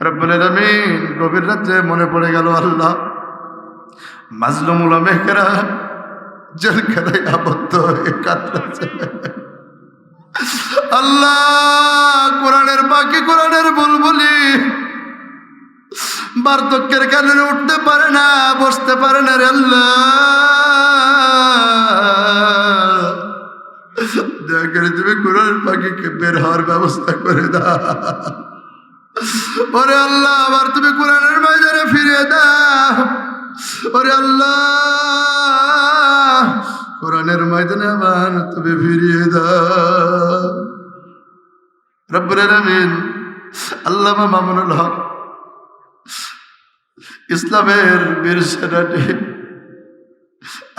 রব্বুল আলামিন গভীর রাত্রে মনে পড়ে গেল আল্লাহ। মাজলুমুল মেহকেরা জেলখানায় আবদ্ধ হয়ে কাতরাচ্ছে আল্লাহ, কোরআনের বাকি কোরআনের বুলবুলি বার্ধক্যের কারণে উঠতে পারে না, বসতে পারে না রে আল্লাহ। দয়া করে তুমি কোরআনের পাখিকে বের হওয়ার ব্যবস্থা করে দাও। ওরে আল্লাহ, আবার তুমি কোরআনের বাজারে ফিরে দাও। ওরে আল্লাহ, কোরআনের ময়দানে আবার তুমি ফিরিয়ে দাও। রব্বুল আলামিন, আল্লামা মামুনুল হক ইসলামের বীর সেনাটি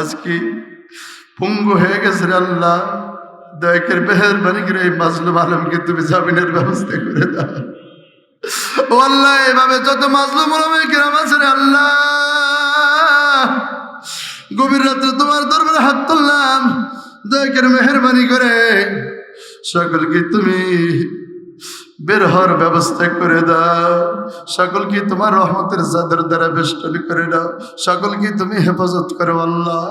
আজকে পঙ্গু হয়ে গেছে রে আল্লাহ। দয়কের বেহের বানি করে এই মাজলুম আলমকে তুমি জামিনের ব্যবস্থা করে দাও। ও আল্লাহ এভাবে যত মাজলুম আলমের কিরাম আছে রে আল্লাহ গভীর রাত্রে তোমার দরবারে হাত তুললাম দয়কের মেহরবানি করে সকলকে তুমি বের হওয়ার ব্যবস্থা করে দাও সকলকে তোমার রহমতের চাদর দ্বারা বেষ্টনী করে দাও সকলকে তুমি হেফাজত করো আল্লাহ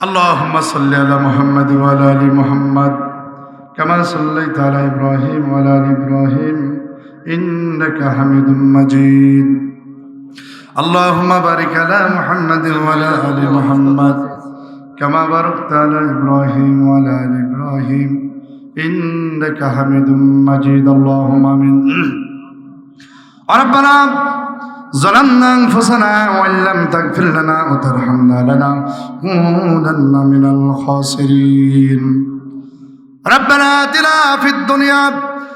اللهم صل على محمد وعلى ال محمد كما صليت على ابراهيم وعلى ال ابراهيم انك حميد مجيد اللهم بارك على محمد وعلى ال محمد كما باركت على ابراهيم وعلى ال ابراهيم انك حميد مجيد اللهم امين ربنا ظلمنا انفسنا وان لم تغفر لنا وترحمنا لنكونن من الخاسرين ربنا اتنا في الدنيا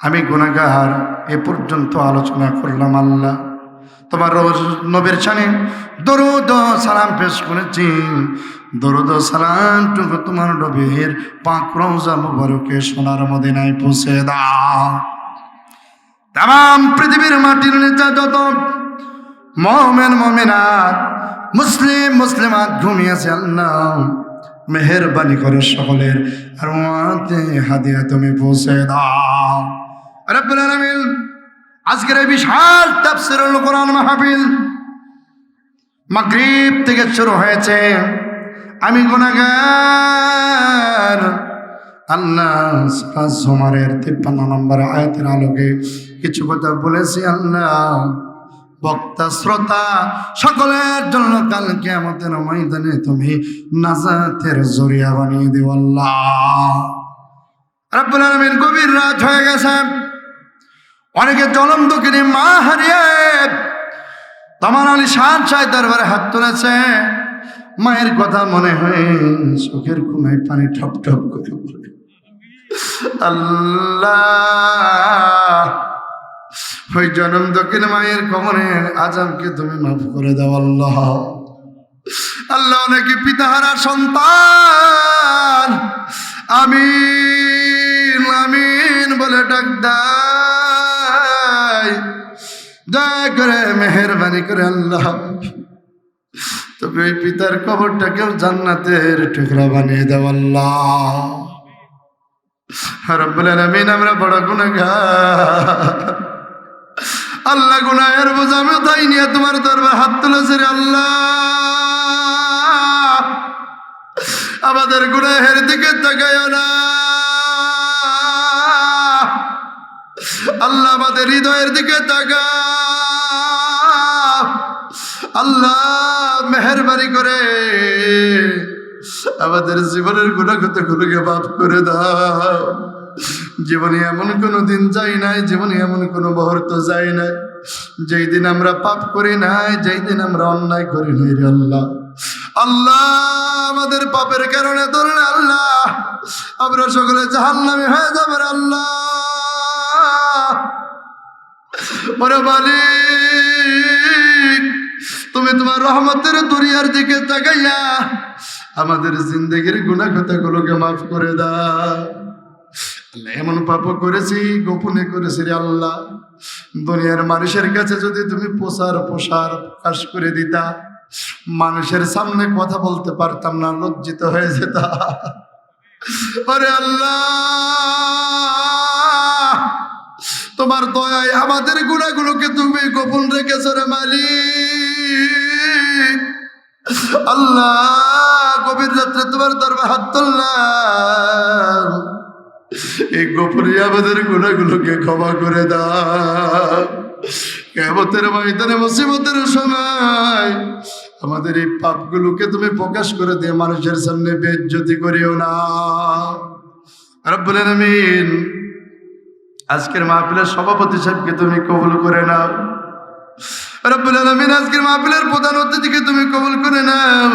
আমি গুণাগার এ পর্যন্ত আলোচনা করলাম আল্লাহ। তোমার নবীর ছানে দরুদ সালাম পেশ করেছি। দরুদ সালামটুকু তোমার নবীর পাক রোজা মুবারকে সোনার মদিনায় পৌঁছে দাও। তাম পৃথিবীর মাটির নিচে যত মমেন, মমিনাত, মুসলিম, মুসলিমাত ঘুমিয়েছে আল্লাহ। মেহরবানি করে সকলের আর হাদিয়া তুমি পৌঁছে দাও। রব্বুল আলামিন, আজকের এই বিশাল তাফসীরুল কোরআন মাহফিল মাগরিব থেকে শুরু হয়েছে। আমি গুনাহগার আল্লাহ সুরা জুমারের তিপ্পান্ন নম্বর আয়াতের আলোকে কিছু কথা বলেছি আল্লাহ। বক্তা, শ্রোতা, সকলের জন্য কালকে আমাদের ময়দানে তুমি নাজাতের জরিয়া বানিয়ে দেও আল্লাহ। রব্বুল আলামিন গভীর রাত হয়ে গেছে। অনেকে জলম দুঃখিনী মা হারিয়ে তোমার আলী শাহ চাই দরবারে হাত তুলেছে। মায়ের কথা মনে হয় চোখের ঘুমায় পানি ঠপ ঠপ করে আল্লাহ, ওই জনম দক্ষিণ মায়ের কমনের আজামকে তুমি মাফ করে দাও, আল্লাহ। আল্লাহ নাকি পিতাহারা সন্তান। আমিন আমিন বলে ডাক দেয় মেহরবানি করে আল্লাহ। তবে ওই পিতার কবরটাকেও জান্নাতের টুকরা বানিয়ে দাও আল্লাহ। রব্বুল আলামিন, আমরা বড় গুনাহগার। আল্লাহ গুনাহের বোঝা আমি তাই নিয়ে তোমার দরবার হাত তুলেছে রে আল্লাহ। আমাদের গুনাহের দিকে তাকায় না। আল্লাহ আমাদের হৃদয়ের দিকে তাকা আল্লাহ, মেহরবানি করে। আমাদের জীবনের গুণাগত গুলোকে মাফ করে দাও। জীবনে এমন কোনো দিন যাই নাই, জীবনে এমন কোনো মুহূর্ত যাই নাই। যেই দিন আমরা পাপ করি নাই, যেই দিন আমরা অন্যায় করি নাই রে আল্লাহ। আল্লাহ, আমাদের পাপের কারণে ধরেন আল্লাহ। আমরা সকলে জাহান্নামে হয়ে যাবে আল্লাহ। ওরে মালিক, তুমি তোমার রহমতের দুনিয়ার দিকে তাকাইয়া আমাদের জিন্দগির গুণাগতাগুলোকে মাফ করে দাও। এমন পাপ করেছি, গোপনে করেছি রে আল্লাহ। দুনিয়ার মানুষের কাছে যদি তুমি প্রসার প্রসার প্রকাশ করে দিতা, মানুষের সামনে কথা বলতে পারতাম না, লজ্জিত হয়ে যেতা আরে আল্লাহ! তোমার দয়ায় আমাদের গুণাগুলোকে তুমি গোপন রেখেছো রে মালিক। আল্লাহ, গভীর রাত্রে তোমার দরবার হাত তুললাম। এই গোপনে আমাদের গুণাগুলোকে ক্ষমা করে দাও। কেমতের ময়দানে, মুসিবতের সময় আমাদের এই পাপগুলোকে তুমি প্রকাশ করে দিয়ে মানুষের সামনে বেজ্জতি করিও না। রব্বুল আলামিন আজকের মাহফিলের সভাপতি সাহেবকে তুমি কবুল করে নাও। রব্বুল আলামিন, আজকের মাহফিলের প্রধান অতিথিকে তুমি কবুল করে নাও।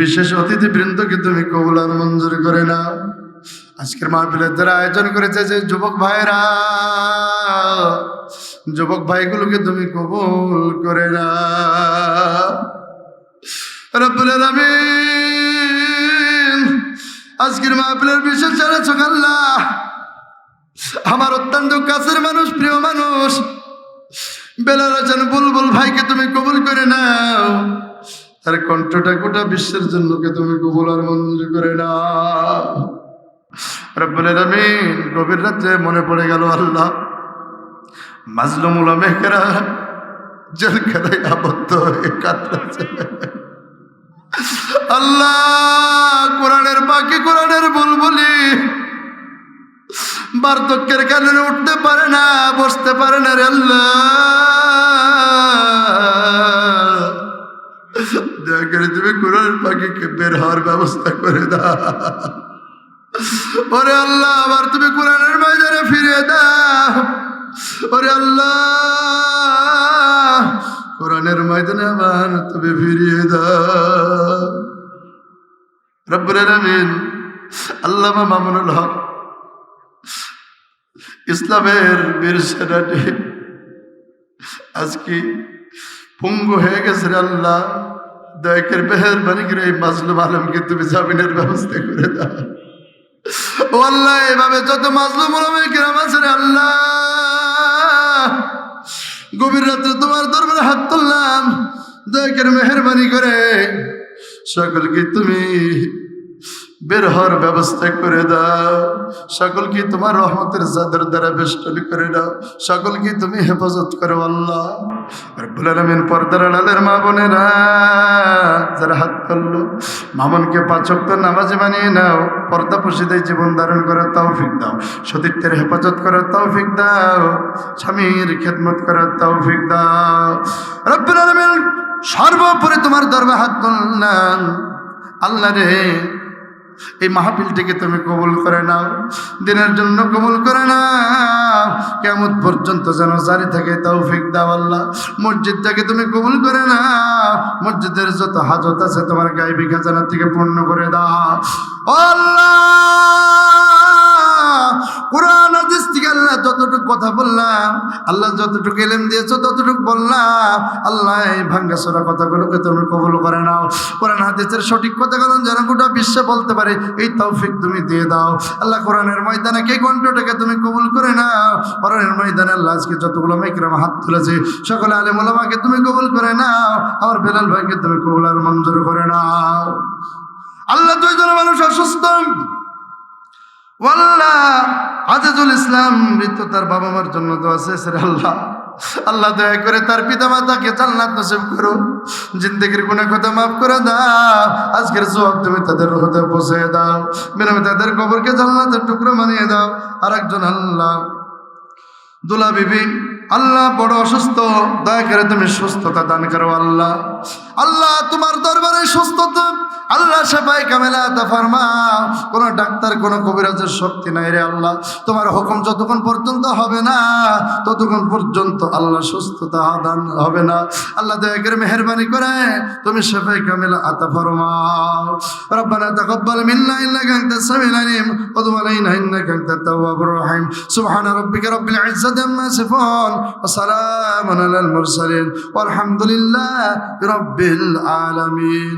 বিশেষ অতিথি বৃন্দকে তুমি কবুল আর মঞ্জুর করে নাও। আজকের মাহফিলের যারা আয়োজন করেছে যে যুবক ভাইরা যুবক ভাইগুলোকে তুমি কবুল করে না রব্বুল আলামিন, আজকের মাহফিলের বিশেষ যারা আল্লাহ আমার অত্যন্ত কাছের মানুষ, প্রিয় মানুষ। বেলাল হাসান বুলবুল ভাইকে তুমি কবুল করে নাও। তার কণ্ঠটা গোটা বিশ্বের জন্যকে তুমি কবুল আর মঞ্জুর করে নাও। গভীর রাত্রে মনে পড়ে গেল আল্লাহ। মাজলুমুল মেহরা জেলখানায় আবদ্ধ হয়ে কাতরাছে আল্লাহ, কোরআনের বাকি কোরআনের বুলবুলি বার্ধক্যের কারণে উঠতে পারে না, বসতে পারে না রে আল্লাহ। তুমি কোরআন পাখিকে বের হওয়ার ব্যবস্থা করে দাও। ওরে আল্লাহ, আবার তুমি কোরআনের বাজারে ফিরে দাও। ওরে আল্লাহ, কোরআনের ময়দানে আবার তুমি ফিরিয়ে দাও। রব্বুল আলামিন, আল্লামা মামুনুল হক ইসলামের বীর সেনাটি আজকে পঙ্গু হয়ে গেছে আল্লাহ। দয়কের বেহের বানি করে এই মাজলুম আলমকে তুমি জামিনের ব্যবস্থা করে দাও। ও আল্লাহ, এভাবে যত মাজলুম আলমের কিরাম আছে আল্লাহ। গভীর রাত্রে তোমার দরবারে হাত তুললাম। দয়কের মেহরবানি করে সকলকে তুমি বের হওয়ার ব্যবস্থা করে দাও। সকলকে তোমার রহমতের চাদর দ্বারা বেষ্টনী করে দাও সকলকে তুমি হেফাজত করো আল্লাহ। রব্বুল আলামিন পর্দার আড়ালের মা বোনেরা, যারা হাত করল মামনকে পাচক তো নামাজে বানিয়ে নাও, পর্দা পুষিদের জীবন ধারণ করার তৌফিক দাও, সতীর্থের হেফাজত করার তৌফিক দাও, স্বামীর খেদমত করার তৌফিক দাও। রব্বুল আলামিন সর্বোপরি তোমার দরবার হাত তুললাম আল্লাহ রে এই মাহফিলটিকে তুমি কবুল করে নাও, দিনের জন্য কবুল করে নাও। কেমন পর্যন্ত যেন জারি থাকে তৌফিক দাও আল্লাহ। মসজিদটাকে তুমি কবুল করে নাও। মসজিদের যত হাজত আছে তোমার গাইবি খাজানা থেকে পূর্ণ করে দাও। আল্লাহ! কোরআন হাদিস যতটুকু কথা বললাম, আল্লাহ যতটুকু এলেম দিয়েছ ততটুকু বললাম, আল্লাহ এই ভাঙ্গা সোরা কথাগুলোকে তুমি কবুল করে নাও। কোরআন হাদিসের সঠিক কথা কথাগুলো যেন গোটা বিশ্বে বলতে পারে, এই তৌফিক তুমি দিয়ে দাও। আল্লাহ কোরআনের ময়দানে কে কণ্ঠটাকে তুমি কবুল করে নাও। কোরআনের ময়দানে আল্লাহ আজকে যতগুলো মেকরাম হাত তুলেছে, সকলে আলে মোলামাকে তুমি কবুল করে নাও, আমার বেলাল ভাইকে তুমি কবুল আর মঞ্জুর করে নাও। আল্লাহ দুইজন মানুষ অসুস্থ। ওয়াল্লাহ আজিজুল ইসলাম মৃত্যু তার বাবা মার জন্য দোয়া শেষের আল্লাহ। আল্লাহ দয়া করে তার পিতা মাতাকে জান্নাত নসিব করো। জিন্দগির গুণে কথা মাফ করে দাও। আজকের জবাব তুমি তাদের হতে পৌঁছে দাও। মেরামে তাদের কবরকে জান্নাতের টুকরো মানিয়ে দাও। আর একজন আল্লাহ। দুলা বিবি, আল্লাহ বড় অসুস্থ। দয়া করে তুমি সুস্থতা দান করো আল্লাহ। আল্লাহ, তোমার দরবারে সুস্থতা আল্লাহ সেপাই কামেলা তা ফরমাও কোন ডাক্তার কোন কবিরাজের শক্তি নাই রে আল্লাহ তোমার হুকুম যতক্ষণ পর্যন্ত হবে না ততক্ষণ পর্যন্ত আল্লাহ সুস্থতা দান হবে না আল্লাহ দয়া করে মেহরবানি করে তুমি সেপাই কামেলা আতা ফরমাও ربنا تقبل منا انك انت السميع العليم وتب علينا انك انت التواب الرحيم سبحان ربك رب العزه عما يصفون وسلام على المرسلين والحمد لله رب العالمين